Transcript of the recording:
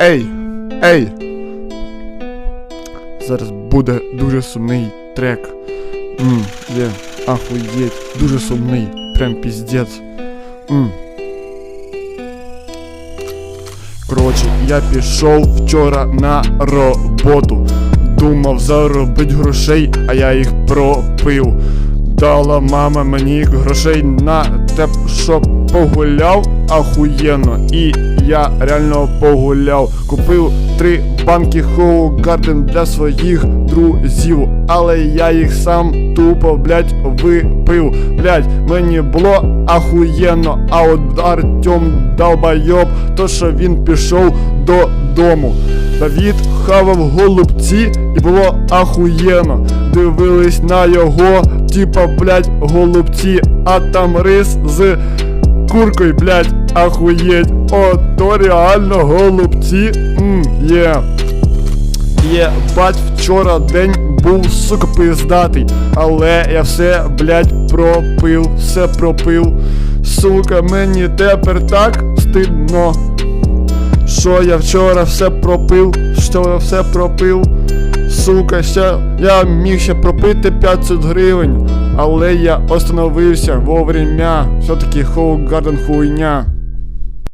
Ей! Ей! Зараз буде дуже сумний трек. Мм, є, ахуєть, дуже сумний, прям піздець. Мм. Коротше, я пішов вчора на роботу. Думав заробити грошей, а я їх пропив. Дала мама мені грошей на те, щоб погуляв ахуєнно. І я реально погуляв. Купив три банки Хоу Гарден для своїх друзів. Але я їх сам тупо, блять, випив. Блять, мені було ахуєнно. А от Артем долбайоб, то що він пішов додому. Давід хавав голубці і було ахуєнно. Дивились на його, типа, блять, голубці, а там рис з куркою, блять, ахуєть. О, то реально голубці. Мм, є. Є, бать, вчора день був, сука, пиздатий. Але я все, блять, пропив, все пропив. Сука, мені тепер так стидно. Що я вчора все пропив, що я все пропив. Сука, ще я міг ще пропити 500 гривень, але я остановився вовремя. Все-таки Хоу Гарден хуйня.